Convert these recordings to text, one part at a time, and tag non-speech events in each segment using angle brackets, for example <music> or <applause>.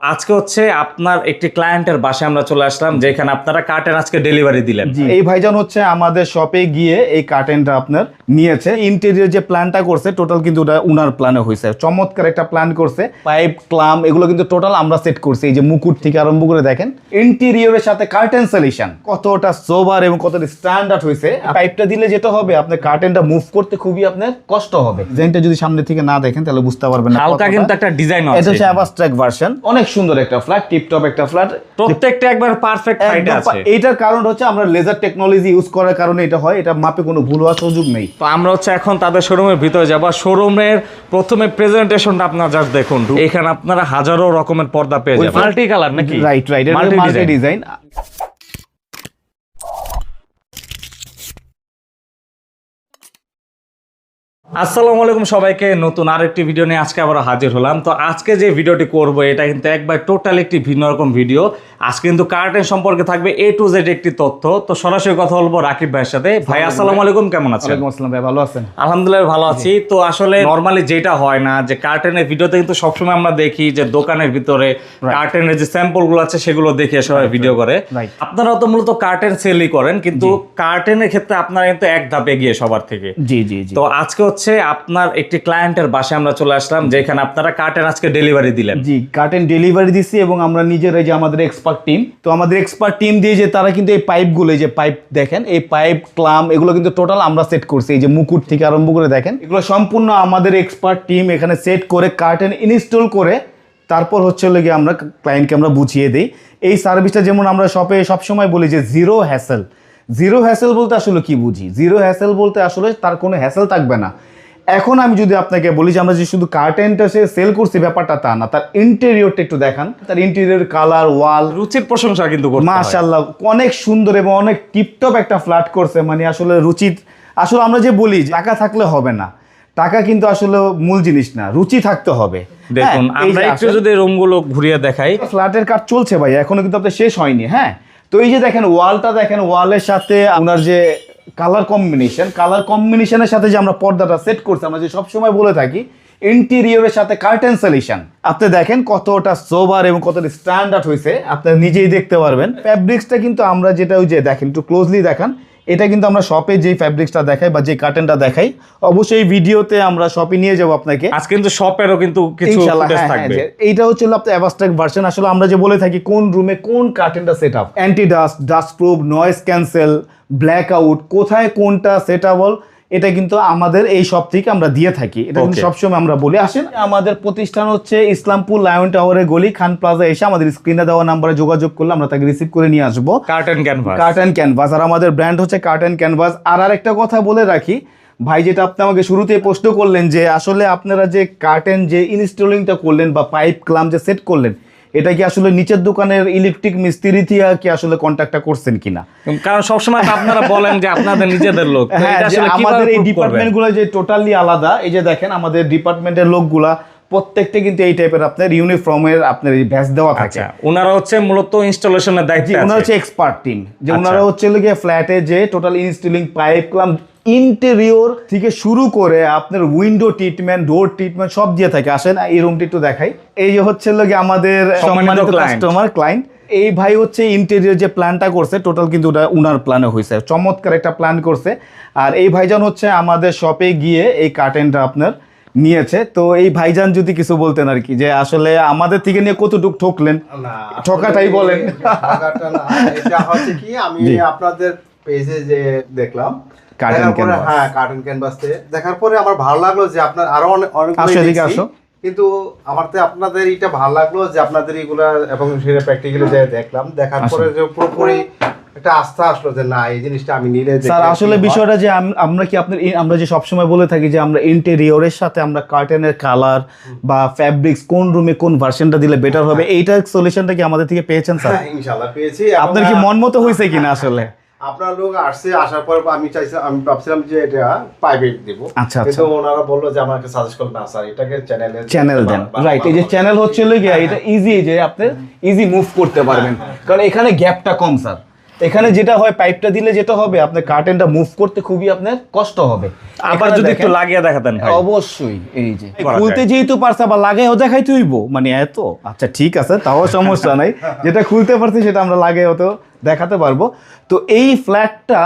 আজকে হচ্ছে আপনার একটি ক্লায়েন্টের বাসায় আমরা চলে আসলাম যেখানে আপনারা কার্টেন আজকে ডেলিভারি দিলেন। এই ভাইজান হচ্ছে আমাদের শপে গিয়ে এই কার্টেনটা আপনার নিয়েছে। ইন্টেরিয়র যে প্ল্যানটা করছে টোটাল কিন্তু ওটা উনার প্ল্যানে হয়েছে। চমৎকার একটা প্ল্যান করছে। পাইপ ক্লাম এগুলো কিন্তু টোটাল আমরা সেট করছি। এই যে মুকুট থেকে আরম্ভ করে দেখেন ইন্টেরিয়রের সাথে কার্টেন সলিউশন কতটা সোভার এবং কতটা স্ট্যান্ডার্ড হয়েছে। পাইপটা দিলে যেটা হবে আপনার কার্টেনটা মুভ করতে খুবই আপনার কষ্ট হবে। ডিজাইনটা যদি সামনে থেকে না দেখেন তাহলে বুঝতে পারবেন না হালকা কিন্তু একটা ডিজাইন আছে। এটা হচ্ছে অ্যাবাস্ট্রাক ভার্সন অনেক সুন্দর একটা ফ্ল্যাট টিপটপ একটা ফ্ল্যাট প্রত্যেকটা একবার পারফেক্ট হাইট আছে। এটার এইটার কারণ হচ্ছে আমরা লেজার টেকনোলজি ইউজ করার কারণে এটা হয় এটা মাপে কোনো ভুল হওয়ার সুযোগ নেই। তো আমরা হচ্ছে এখন তাদের শোরুমের ভিতরে যাব। শোরুমের প্রথমে প্রেজেন্টেশনটা আপনারা জাস্ট দেখুন। এখানে আপনারা হাজারো রকমের পর্দা পেয়ে যাবেন। মাল্টি কালার নাকি? রাইট রাইট মাল্টি ডিজাইন আসসালামু আলাইকুম সবাইকে নতুন আরেকটি ভিডিও নিয়ে আজকে আবার হাজির হলাম। তো আজকে যে ভিডিওটি করব এটা কিন্তু একবার টোটাল একটি ভিন্ন রকম ভিডিও। আজকে কিন্তু কার্টেন সম্পর্কে থাকবে এ টু জেড একটি তথ্য। তো সরাসরি কথা বলব রাকিব ভাইয়ের সাথে। ভাই আসসালামু আলাইকুম। কেমন আছেন? ওয়ালাইকুম আসসালাম ভাই ভালো আছেন? আলহামদুলিল্লাহ ভালো আছি। তো আসলে নর্মালি যেটা হয় না যে কার্টেনের ভিডিওতে কিন্তু সবসময় আমরা দেখি যে দোকানের ভিতরে কার্টেনের যে স্যাম্পলগুলো আছে সেগুলো দেখে সবাই ভিডিও করে। আপনারা তো মূলত কার্টেন সেলই করেন কিন্তু কার্টেনের ক্ষেত্রে আপনারা কিন্তু এক ধাপে গিয়ে সবার থেকে। জি জি জি। তো আজকে হচ্ছে আপনার একটি ক্লায়েন্টের বাসায় আমরা চলে আসলাম, যেখানে আপনারা কার্টেন আজকে ডেলিভারি দিলেন। জি কার্টেন ডেলিভারি দিছি এবং আমরা নিজেরাই যে আমাদের এক্সপার্ট টিম তো আমাদের এক্সপার্ট টিম দিয়ে যে তারা কিন্তু এই পাইপগুলো যে পাইপ দেখেন, এই পাইপ ক্লাম এগুলো কিন্তু টোটাল আমরা সেট করছি, এই যে মুকুট থেকে আরম্ভ করে দেখেন। এগুলো সম্পূর্ণ আমাদের এক্সপার্ট টিম এখানে সেট করে কার্টেন ইনস্টল করে তারপর হচ্ছে হলো গিয়ে আমরা ক্লায়েন্টকে আমরা বুঝিয়ে দিই। এই সার্ভিসটা যেমন আমরা শপে সবসময় বলি যে জিরো হ্যাসেল জিরো হ্যাসেল বলতে আসলে কি বুঝি? জিরো হ্যাসেল বলতে আসলে তার কোনো হ্যাসেল থাকবে না। এখন আমি যদি আপনাকে বলি যে আমরা যে শুধু কার্টেনটা সে সেল করছি ব্যাপারটা তা না। তার ইন্টেরিয়রটা একটু দেখান। তার ইন্টেরিয়র কালার ওয়াল রুচির প্রশংসা কিন্তু। মাশাল্লাহ অনেক সুন্দর এবং অনেক টিপটপ একটা ফ্ল্যাট করছে। মানে আসলে রুচিত আসলে আমরা যে বলি টাকা থাকলে হবে না। টাকা কিন্তু আসলে মূল জিনিস না রুচি থাকতে হবে। দেখুন হ্যাঁ, আমরা একটু যদি রুমগুলো ঘুরিয়ে দেখাই। ফ্ল্যাটের কাজ চলছে ভাই এখনও কিন্তু আপনার শেষ হয়নি হ্যাঁ। তো এই যে দেখেন ওয়ালটা দেখেন ওয়ালের সাথে আপনার যে কালার কম্বিনেশন কালার কম্বিনেশনের সাথে যে আমরা পর্দাটা সেট করছি, আমরা যে সবসময় বলে থাকি ইন্টেরিয়রের সাথে কার্টেন সলিউশন আপনি দেখেন কতটা সোবার এবং কতটা স্ট্যান্ডার্ড হয়েছে, আপনি নিজেই দেখতে পারবেন। ফ্যাব্রিক্সটা কিন্তু আমরা যেটা ওই যে দেখেন, একটু ক্লোজলি দেখান এটা কিন্তু আমরা শপে যে ফ্যাব্রিক্সটা দেখাই বা যে কার্টেনটা দেখাই অবশ্যই ভিডিওতে আমরা শপে নিয়ে যাব আপনাকে। আজকে কিন্তু শপেরও কিন্তু কিছু হ্যাঁ, হ্যাঁ, থাকবে। এইটা হচ্ছে আপনার অ্যাভাস্ট্রাক ভার্সন আসলে আমরা যে বলে থাকি কোন রুমে কোন কার্টেনটা set up anti dust dust proof noise cancel black out কোথায় কোনটা সেট সেটাবল এটা কিন্তু আমাদের এই সব থেকে আমরা দিয়ে থাকি। এটা কিন্তু সবসময় আমরা বলি আসেন আমাদের প্রতিষ্ঠান হচ্ছে ইসলামপুর লায়ন টাওয়ারের গলি খান প্লাজা এসে আমাদের স্ক্রিনে দেওয়া নাম্বারে যোগাযোগ করলে আমরা তাকে রিসিভ করে নিয়ে আসব। কার্টেন ক্যানভাস কার্টেন ক্যানভাস আর আমাদের ব্র্যান্ড হচ্ছে কার্টেন ক্যানভাস আর আরেকটা কথা বলে রাখি ভাই যেটা আপনি আমাকে শুরুতেই প্রশ্ন করলেন যে আসলে আপনারা যে কার্টেন যে ইনস্টলিংটা করলেন বা পাইপ ক্লাম যে সেট করলেন এটা কি আসলে নিচের দোকানের ইলেকট্রিক মিস্ত্রি দিয়া কি আসলে কন্ট্যাক্টটা করছেন কিনা? কারণ সবসময় আপনারা বলেন যে আপনাদের নিজেদের লোক। হ্যাঁ এটা আসলে আমাদের এই ডিপার্টমেন্টগুলো যে টোটালি আলাদা এই যে দেখেন আমাদের ডিপার্টমেন্টের লোকগুলা প্রত্যেকটা কিন্তু এই টাইপের আপনার ইউনিফর্মের আপনার এই ব্যাচ দেওয়া থাকে। আচ্ছা ওনারা হচ্ছে মূলত ইনস্টলেশনের দায়িত্বে ওনারা হচ্ছে এক্সপার্ট টিম যে আচ্ছা। ওনারা হচ্ছে গিয়ে ফ্ল্যাটে যে total installing pipe clamp interior থেকে শুরু করে আপনার উইন্ডো ট্রিটমেন্ট ডোর ট্রিটমেন্ট সব দিয়ে থাকে। আসেন এই রুমটি একটু দেখাই। এই যে হচ্ছে লোকে আমাদের সম্মানিত কাস্টমার ক্লায়েন্ট এই ভাই হচ্ছে ইন্টেরিয়র যে প্ল্যানটা করছে টোটাল কিন্তু ওটা উনার প্ল্যানে হয়েছে চমৎকার একটা প্ল্যান করছে। আর এই ভাইজান হচ্ছে আমাদের শপে গিয়ে এই কার্টেনটা আপনার নিয়েছে। তো এই ভাইজান যদি কিছু বলতেন আর কি যে আসলে আমাদের থেকে নিয়ে কতটুক ঠকলেন? ঠকাটাই বলেন। এটা হচ্ছে কি আমি আপনাদের পেজে যে দেখলাম হ্যাঁ কার্টুন ক্যানভাসে দেখার পরে আমার ভালো লাগল যে আপনার আরও অনেক অনেক আসো, এদিকে আসো। কিন্তু আমার তো আপনাদের এটা ভালো লাগল যে আপনাদের এগুলা এবং সেটা প্র্যাকটিক্যালি যে দেখলাম দেখার পরে যে পুরোপুরি একটা আস্থা আসলো যে না এই জিনিসটা আমি নিলে স্যার আসলে বিষয়টা যে আমরা কি আপনার আমরা যে সবসময় বলে থাকি যে আমরা ইন্টেরিয়রের সাথে আমরা কার্টেনের কালার বা ফ্যাব্রিক্স কোন রুমে কোন ভার্সনটা দিলে বেটার হবে এইটার সলিউশনটা কি আমাদের থেকে পেয়েছেন স্যার? হ্যাঁ, ইনশাআল্লাহ পেয়েছি আপনার কি মন মতো হয়েছে কিনা আসলে? আপনার লোক আসছে আসার পর আমি চাইছিলাম আমি ভাবছিলাম যে এটা প্রাইভেট দেবো। আচ্ছা, আচ্ছা। ওনারা বলল যে আমাকে সাজেস্ট করবেন না স্যার এটাকে চ্যানেলে চ্যানেল দেন। রাইট এই যে চ্যানেল হচ্ছে গিয়া এটা ইজি যে আপনি ইজি মুভ করতে পারবেন। কারণ এখানে গ্যাপটা কম স্যার এখানে যেটা হয় পাইপটা দিলে যেটা হবে আপনার কার্টেনটা মুভ করতে খুবই আপনার কষ্ট হবে। আবার যদি একটু লাগিয়ে দেখাতেন অবশ্যই এই যে। খুলতে যেহেতু পারছে আবার লাগাইও দেখাই তুইব মানে এত? আচ্ছা ঠিক আছে তাও সমস্যা নাই। যেটা খুলতে পারছি সেটা আমরা লাগাইও তো দেখাতে পারব। তো এই ফ্ল্যাটটা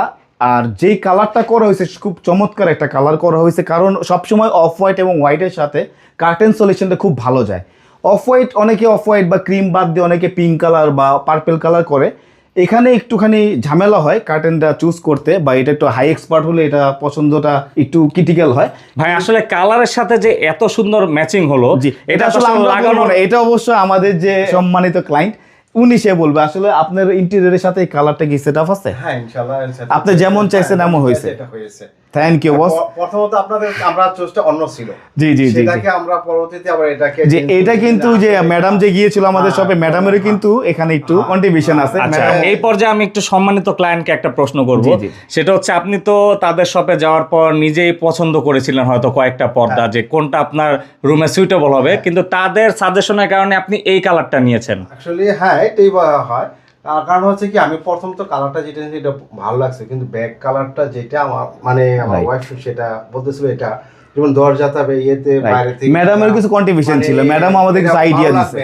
আর যেই কালারটা করা হয়েছে খুব চমৎকার একটা কালার করা হয়েছে। কারণ সবসময় অফ হোয়াইট এবং হোয়াইটের সাথে কার্টেন সলিউশনটা খুব ভালো যায়। অফ হোয়াইট অনেকে অফ হোয়াইট বা ক্রিম বাদ দিয়ে অনেকে পিঙ্ক কালার বা পার্পেল কালার করে। এখানে একটুখানি ঝামেলা হয় কার্টেনটা চুজ করতে বা এটা একটু হাই এক্সপার্ট হলে এটা পছন্দটা একটু ক্রিটিক্যাল হয়। ভাই আসলে কালারের সাথে যে এত সুন্দর ম্যাচিং হলো এটা আসলে লাগানো এটা অবশ্য আমাদের যে সম্মানিত ক্লায়েন্ট উনি সে বলবে। আসলে আপনার ইন্টেরিয়রের সাথে এই কালারটা কি সেট আপ আছে? হ্যাঁ ইনশাআল্লাহ আপনি যেমন চাইছেন এমন হয়েছে। এটা হয়েছে। থ্যাংক ইউ বস প্রথমত আপনাদের আমরা চোজটা অন্য ছিল। জি জি জি। সেটাকে আমরা পরবর্তীতে আবার এটাকে যে এটা কিন্তু যে ম্যাডাম যে গিয়েছিল আমাদের হ্যাঁ, শপে ম্যাডামেরও কিন্তু এখানে একটু কন্ট্রিবিউশন আছে। আচ্ছা এই পর্যায়ে আমি একটু সম্মানিত ক্লায়েন্টকে একটা প্রশ্ন করব। সেটা হচ্ছে আপনি তো তাদের শপে যাওয়ার পর নিজেই পছন্দ করেছিলেন হয়তো কয়েকটা পর্দা যে কোনটা আপনার রুমে সুইটেবল হবে। কিন্তু তাদের সাজেশনের কারণে আপনি এই কালারটা নিয়েছেন। অ্যাকচুয়ালি হ্যাঁ এটাই হয়। তার কারণ হচ্ছে কি আমি প্রথম তো কালারটা যেটা এটা ভালো লাগছে। কিন্তু ব্যাক কালারটা যেটা আমার মানে আমার ওয়াইফ সেটা বলতেছিল এটা যেমন দরজাতে হবে ইয়েতে বাইরে থেকে ম্যাডামের কিছু contribution মানে ছিল, ম্যাডাম আমাদের কিছু এটা ভালো দিছে।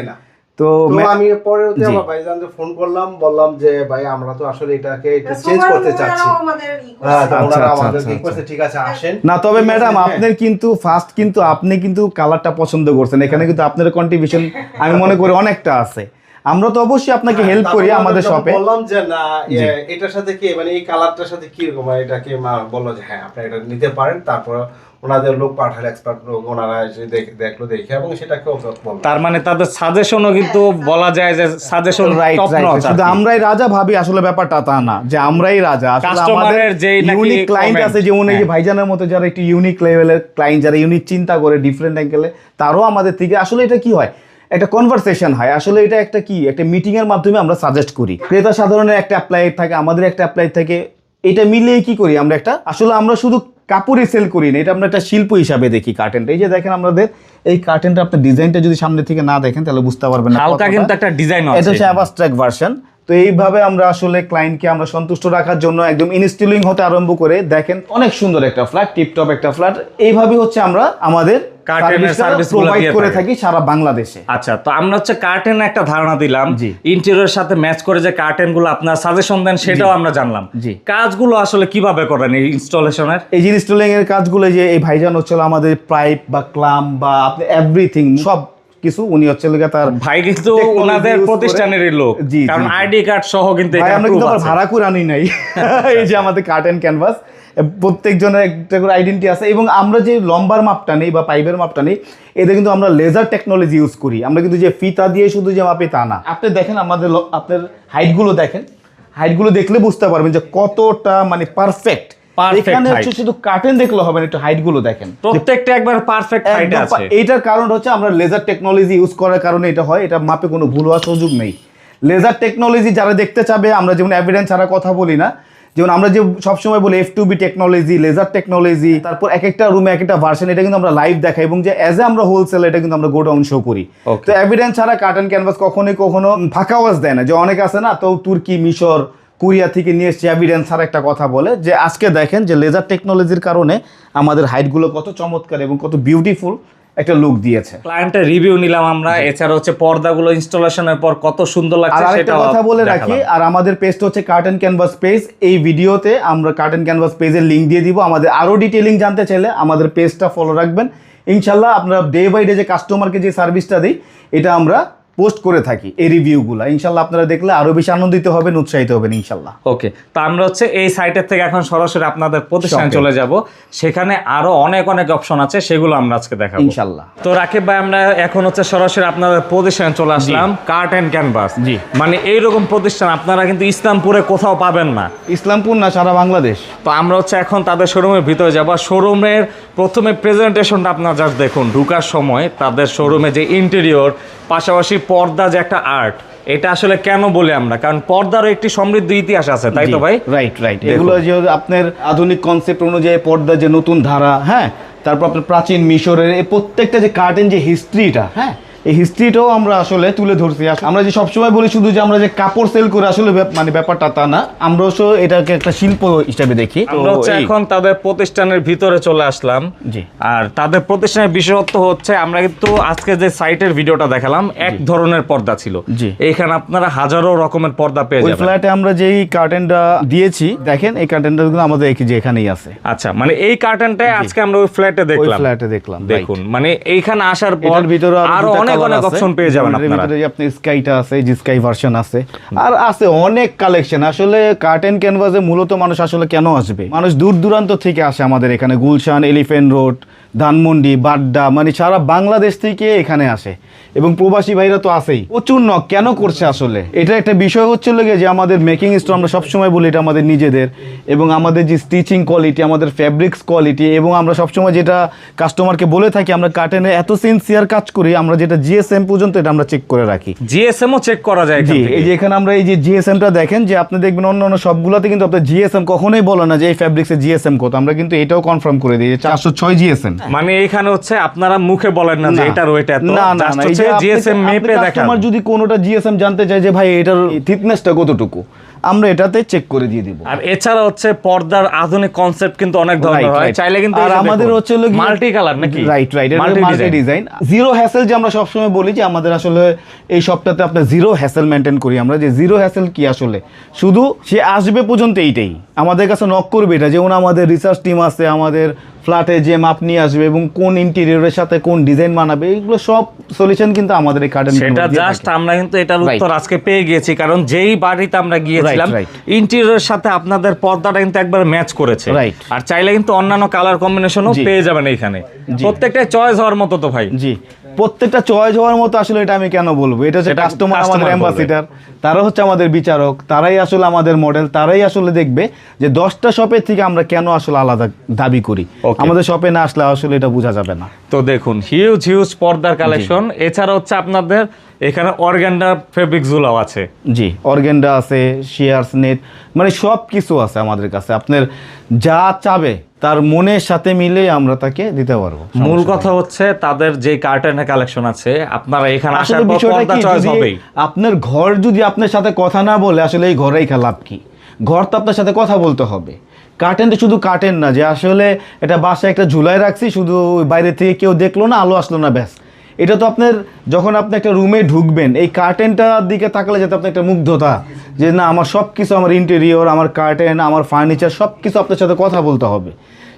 তো আমি পরে আমার ভাইজানকে ফোন করলাম বললাম যে ভাই আমরা তো আসলে এটাকে একটু চেঞ্জ করতে চাচ্ছি। হ্যাঁ আচ্ছা, আচ্ছা, আচ্ছা, ঠিক আছে আসেন। না তবে ম্যাডাম। আপনার কিন্তু ফার্স্ট কিন্তু আপনি কিন্তু কালারটা পছন্দ করছেন। এখানে কিন্তু আপনার কন্ট্রিবিউশন আমি মনে করি অনেকটা আছে। আমরা তো অবশ্যই আপনাকে হেল্প করি আমাদের শপে বললাম যে না এটার সাথে কি মানে এই কালারটার সাথে কি রকম মানে এটাকে মা বলল যে হ্যাঁ আপনি এটা নিতে পারেন। তারপর ওনাদের লোক পাঠালে এক্সপার্ট লোক ওনারা এসে দেখ- দেখল দেখে এবং সেটাকে বলল। তার মানে তাদের সাজেশনও কিন্তু বলা যায় যে সাজেশন রাইট শুধু আমরাই রাজা ভাবি আসলে ব্যাপারটা তা না। যে আমরাই রাজা আসলে আমাদের নাকি ইউনিক ক্লায়েন্ট আছে যেমন এই যে হ্যাঁ। ভাইজানের মতো যারা একটু ইউনিক লেভেলের ক্লায়েন্ট যারা ইউনিক চিন্তা করে ডিফারেন্ট অ্যাঙ্গেলে তারও আমাদের থেকে আসলে এটা কি হয়? একটা কনভারসেশন হয়। আসলে এটা একটা কি? একটা মিটিং এর মাধ্যমে আমরা সাজেস্ট করি। ক্রেতা সাধারণের একটা অ্যাপ্লাই থাকে আমাদের একটা অ্যাপ্লাই থাকে। এটা মিলিয়ে কি করি আমরা একটা? আসলে আমরা শুধু কাপড়ই সেল করি না এটা আমরা একটা শিল্প হিসাবে দেখি কার্টেনটা এই যে দেখেন আমাদের এই কার্টেনটা আপনার ডিজাইনটা যদি সামনে থেকে না দেখেন তাহলে বুঝতে পারবেন না হালকা কিন্তু একটা ডিজাইন এটা হচ্ছে অ্যাবাস্ট্রাক্ট ভার্সন তো এইভাবে আমরা আসলে ক্লায়েন্টকে আমরা সন্তুষ্ট রাখার জন্য একদম ইনস্টলিং হতে আরম্ভ করে দেখেন অনেক সুন্দর একটা ফ্ল্যাট টিপটপ একটা ফ্ল্যাট এইভাবে হচ্ছে আমরা আমাদের প্রোভাইড করে থাকি। থাকি সারা বাংলাদেশে আচ্ছা তো আমরা হচ্ছে কার্টেন একটা ধারণা দিলাম। ইন্টেরিয়র সাথে ম্যাচ করে যে কার্টেনগুলো আপনার সাজেশন দেন সেটাও আমরা জানলাম। কাজগুলো আসলে কীভাবে করেন এই ইনস্টলেশনের এই ইনস্টলিং এর কাজগুলো যে এই ভাইজান হচ্ছে আমাদের পাইপ বা ক্লাম বা আপনি এভরিথিং সব কিছু উনি হচ্ছে লোকে তার ভাই কিন্তু ওনাদের প্রতিষ্ঠানেরই লোক জি, কারণ আইডি কার্ড সহ কিন্তু আমরা কিন্তু ভাড়া করে আনি নাই। <laughs> এই যে আমাদের কার্টেন ক্যানভাস প্রত্যেকজনের একটা করে আইডেন্টি আছে এবং আমরা যে লম্বার মাপটা নেই বা পাইপের মাপটা নেই এতে কিন্তু আমরা লেজার টেকনোলজি ইউজ করি। আমরা কিন্তু যে ফিতা দিয়ে শুধু যে মাপে তা না। আপনি দেখেন আমাদের আপনার হাইটগুলো দেখেন। হাইটগুলো দেখলে বুঝতে পারবেন যে কতটা মানে পারফেক্ট এখানে হচ্ছে শুধু কার্টেন দেখলে হবে না একটু হাইটগুলো দেখেন। প্রত্যেকটা একবার পারফেক্ট হাইট আছে। পা- কারণ হচ্ছে আমরা লেজার টেকনোলজি ইউজ করার কারণে এটা হয় এটা মাপে কোনো ভুল হওয়ার সুযোগ নেই। লেজার টেকনোলজি যারা দেখতে চাবে আমরা যেমন এভিডেন্স ছাড়া কথা বলি না যেমন আমরা যে সবসময় বলি F two B technology laser technology তারপর এক একটা রুমে এক একটা ভার্সন এটা কিন্তু আমরা লাইভ দেখাই এবং যে অ্যাজ এ আমরা হোলসেল এটা কিন্তু আমরা গোডাউন শো করি। তো এভিডেন্স ছাড়া কার্টন ক্যানভাস কখনোই কখনো ফাঁকা আওয়াজ দেয় না যে অনেক আছে না তো তুর্কি মিশর কোরিয়া থেকে নিয়ে এসছে এভিডেন্স ছাড়া একটা কথা বলে যে আজকে দেখেন যে লেজার টেকনোলজির কারণে আমাদের হাইটগুলো কত চমৎকার এবং কত বিউটিফুল একটা লুক দিয়েছে। ক্লায়েন্টের রিভিউ নিলাম আমরা এছাড়া হচ্ছে পর্দাগুলো ইনস্টলেশনের পর কত সুন্দর লাগছে সেটাও কথা বলে রাখি আর আমাদের পেজটা হচ্ছে কার্টন ক্যানভাস পেজ এই ভিডিওতে আমরা কার্টন ক্যানভাস পেজের লিঙ্ক দিয়ে দিব। আমাদের আরও ডিটেলিং জানতে চাইলে আমাদের পেজটা ফলো রাখবেন। ইনশাল্লাহ আমরা ডে বাই ডে যে কাস্টমারকে যে সার্ভিসটা দিই এটা আমরা পোস্ট করে থাকি এই রিভিউগুলো। ইনশাল্লাহ আপনারা দেখলে আরও বেশি আনন্দিত হবেন উৎসাহিত হবেন ইনশাল্লাহ। ওকে তো আমরা হচ্ছে এই সাইটের থেকে এখন সরাসরি আপনাদের প্রতিষ্ঠানে চলে যাব। সেখানে আরও অনেক অনেক অপশন আছে সেগুলো আমরা আজকে দেখাবো। ইনশাল্লাহ। তো রাকিব ভাই আমরা এখন হচ্ছে সরাসরি আপনাদের প্রতিষ্ঠানে চলে আসলাম কার্ট অ্যান্ড ক্যানভাস। জি। মানে এইরকম প্রতিষ্ঠান আপনারা কিন্তু ইসলামপুরে কোথাও পাবেন না। ইসলামপুর না সারা বাংলাদেশ। তো আমরা হচ্ছে এখন তাদের শোরুমের ভিতরে যাব। শোরুমের প্রথমে প্রেজেন্টেশনটা আপনারা জাস্ট দেখুন ঢুকার সময় তাদের শোরুমে যে ইন্টেরিয়র পাশাপাশি পর্দা যে একটা আর্ট এটা আসলে কেন বলে আমরা? কারণ পর্দারও একটি সমৃদ্ধ ইতিহাস আছে তাই তো ভাই? রাইট রাইট এগুলো যে আপনার আধুনিক কনসেপ্ট অনুযায়ী পর্দা যে নতুন ধারা হ্যাঁ তারপর আপনার প্রাচীন মিশরের এই প্রত্যেকটা যে কার্টেন যে হিস্ট্রিটা হ্যাঁ এই হিস্ট্রিটাও আমরা আসলে তুলে ধরছি। আমরা যে সবসময় বলি শুধু যে আমরা যে কাপড় সেল করে আসলে মানে ব্যাপারটা তা না আমরা এটাকে একটা শিল্প হিসাবে দেখি। আমরা হচ্ছে এখন তাদের প্রতিষ্ঠানের ভিতরে চলে আসলাম। জি। আর তাদের প্রতিষ্ঠানের বিশেষত্ব হচ্ছে আমরা কিন্তু আজকে যে সাইটের ভিডিওটা দেখালাম এক ধরনের পর্দা ছিল। জি। এইখানে আপনারা হাজারো রকমের পর্দা পেয়ে যাবেন। ফ্ল্যাটে আমরা যেই কার্টেনটা দিয়েছি দেখেন এই কার্টেনটা কিন্তু আমাদের এই যে এখানেই আছে। আচ্ছা মানে এই কার্টেনটাই আজকে আমরা ওই ফ্ল্যাটে ওই দেখলাম। ফ্ল্যাটে দেখলাম দেখুন মানে এইখানে আসার পর ভিতরে আরও অনেক অনেক অপশন পেয়ে যাবেন আপনারা। আপনি স্কাইটা আছে জি স্কাই ভার্সন আছে। আর আছে অনেক কালেকশন আসলে কার্টেন ক্যানভাসে মূলত মানুষ আসলে কেন আসবে? মানুষ দূর দূরান্ত থেকে আসে আমাদের এখানে। গুলশান এলিফেন্ট রোড ধানমন্ডি বাড্ডা মানে সারা বাংলাদেশ থেকে এখানে আসে। এবং প্রবাসী ভাইরা তো আসেই প্রচুর নক কেন করছে আসলে? এটা একটা বিষয় হচ্ছে লোকে যে আমাদের মেকিং স্টোর আমরা সবসময় বলি এটা আমাদের নিজেদের। এবং আমাদের যে স্টিচিং কোয়ালিটি আমাদের ফ্যাব্রিক্স কোয়ালিটি এবং আমরা সবসময় যেটা কাস্টমারকে বলে থাকি আমরা কার্টেনে এত সিনসিয়ার কাজ করি আমরা যেটা জিএসএম পর্যন্ত এটা আমরা চেক করে রাখি। জিএসএমও চেক করা যায় জি এই যে এখানে আমরা এই যে জিএসএমটা দেখেন যে আপনি দেখবেন অন্য অন্য সবগুলোতে কিন্তু আপনার জিএসএম কখনোই বলে না যে এই ফ্যাব্রিক্সের জিএসএম কত। আমরা কিন্তু এটাও কনফার্ম করে দিই যে চারশো ছয় জিএসএম মানে এখানে হচ্ছে আপনারা মুখে বলেন না যে এটার ওইটা এত। না না হচ্ছে জিএসএম মেপে দেখান। কাস্টমার যদি কোনোটা জিএসএম জানতে চায় যে ভাই এটার থিকনেসটা কতটুকু? আমরা এটাতে চেক করে দিয়ে দিব। আর এছাড়া হচ্ছে পর্দার আধুনিক কনসেপ্ট কিন্তু অনেক ধরনের হয়। চাইলে কিন্তু আর আমাদের হচ্ছে হলো মাল্টি কালার নাকি? Right right multi design zero hassle যে আমরা সবসময় বলি যে আমাদের আসলে এই সপ্তাহে আপনার জিরো হ্যাসেল মেনটেন করি আমরা। যে জিরো হ্যাসেল কি আসলে? শুধু সে আসবে পর্যন্ত এইটাই। আমাদের কাছে নক করবে এটা যেমন আমাদের রিসার্চ টিম আছে আমাদের ফ্ল্যাটে যে মাপ নিয়ে আসবে এবং কোন ইন্টেরিয়রের সাথে কোন ডিজাইন মানাবে এগুলো সব সলিউশন কিন্তু আমাদের এই কার্ডেন সেটা জাস্ট আমরা কিন্তু এটার উত্তর আজকে পেয়ে গিয়েছি কারণ যেই বাড়িতে আমরা গিয়েছিলাম. ইন্টেরিয়রের সাথে আপনাদের পর্দাটা কিন্তু একবার ম্যাচ করেছে. আর চাইলে কিন্তু অন্যান্য কালার কম্বিনেশনও। পেয়ে যাবেন এখানে প্রত্যেকটা চয়েস হওয়ার মতো তো ভাই। জি। প্রত্যেকটা চয়েস হওয়ার মতো আসলে এটা আমি কেন বলব? এটা হচ্ছে কাস্টমার আমাদের। অ্যাম্বাসিডার তারা হচ্ছে আমাদের বিচারক তারাই আসলে আমাদের মডেল তারাই আসলে দেখবে যে দশটা শপের থেকে আমরা কেন আসলে আলাদা দাবি করি। আমাদের শপে না আসলে আসলে এটা বোঝা যাবে না। তো দেখুন হিউজ হিউজ পর্দার কালেকশন এছাড়া হচ্ছে আপনাদের এখানে অর্গানডা ফেব্রিক্সগুলো আছে। জি অর্গেন্ডা আছে শেয়ার্স নেট মানে সব কিছু আছে আমাদের কাছে। আপনার যা চাবে তার মনের সাথে মিলে আমরা তাকে দিতে পারব। মূল কথা হচ্ছে তাদের যে কার্টেনের কালেকশন আছে আপনারা এখানে আসার পর বিষয়টা পর্দা কি চয়েস হবেই। আপনার ঘর যদি আপনার সাথে কথা না বলে আসলে এই ঘরেই লাভ কি? ঘর তো আপনার সাথে কথা বলতে হবে। কার্টেন তো শুধু কার্টেন না যে আসলে এটা বাসায় একটা ঝুলাই রাখছি শুধু বাইরে থেকে কেউ দেখল না আলো আসলো না ব্যাস। এটা তো আপনার যখন আপনি একটা রুমে ঢুকবেন, এই কার্টেনটার দিকে তাকালে যাতে আপনার একটা মুগ্ধতা। যে না, আমার সব কিছু আমার ইন্টেরিয়র আমার কার্টেন আমার ফার্নিচার সব কিছু আপনার সাথে কথা বলতে হবে।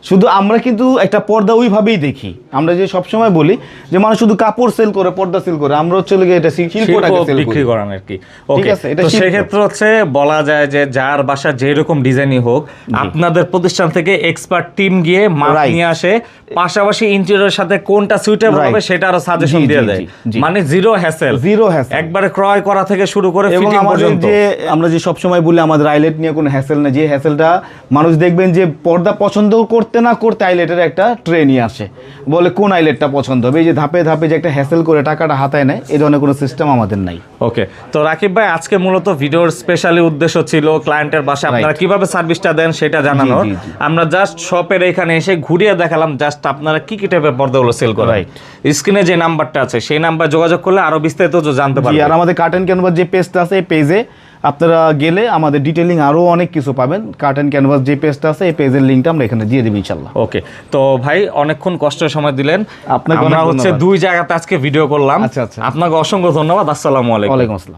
শুধু আমরা কিন্তু একটা পর্দা ওইভাবেই দেখি। আমরা যে সবসময় বলি যে মানুষ শুধু কাপড় সেল করে পর্দা সেল করে আমরা হচ্ছে এটা শিল- শিল্পটাকে সেল বিক্রি করি। করেন আর কি ওকে আছে, এটা। সেক্ষেত্রে হচ্ছে বলা যায় যে যার বাসা যেরকম ডিজাইনই হোক আপনাদের প্রতিষ্ঠান থেকে এক্সপার্ট টিম গিয়ে মাপ নিয়ে আসে পাশাপাশি ইন্টেরিয়রের সাথে কোনটা সুইটেবল হবে সেটা আরও সাজেশন দিয়ে দেয়। মানে জিরো হ্যাসেল জিরো হ্যাসেল একবারে ক্রয় করা থেকে শুরু করে এবং ফিটিং আমাদের পর্যন্ত। যে আমরা যে সবসময় বলি আমাদের আইলেট নিয়ে কোনো হ্যাসেল না যে হ্যাসেলটা মানুষ দেখবেন যে পর্দা পছন্দ করতে না করতে আইলেটের একটা ট্রে নিয়ে আসে। বলে কোন আইলেটটা পছন্দ হবে? এই যে ধাপে ধাপে যে একটা হ্যাসেল করে টাকাটা হাতায় নেয় এই ধরনের কোনো সিস্টেম আমাদের নাই। ওকে তো রাকিব ভাই আজকে মূলত ভিডিওর স্পেশালি উদ্দেশ্য ছিল ক্লায়েন্টের বাসায় আপনারা কীভাবে সার্ভিসটা দেন সেটা জানানোর। জি, জি। আমরা জাস্ট শপের এখানে এসে ঘুরিয়ে দেখালাম জাস্ট আপনারা কি কি টাইপের পর্দাগুলো সেল করেন. স্ক্রিনে যে নাম্বারটা আছে সেই নাম্বার যোগাযোগ করলে আরও বিস্তারিত জানতে পারবেন। আর আমাদের কার্টেন ক্যানভাস যে পেজটা আছে এই পেজে আপনারা গেলে আমাদের ডিটেলিং আরও অনেক কিছু পাবেন। কার্ট অ্যান্ড ক্যানভাস যে পেজটা আছে এই পেজের লিঙ্কটা আমরা এখানে দিয়ে দেবো ইনশাল্লাহ। ওকে তো ভাই অনেকক্ষণ কষ্টের সময় দিলেন। আপনাকে আমরা হচ্ছে দুই জায়গাতে আজকে ভিডিও করলাম। আচ্ছা, আচ্ছা। আপনাকে অসংখ্য ধন্যবাদ। আসসালামু আলাইকুম। ওয়ালাইকুম আসসালাম।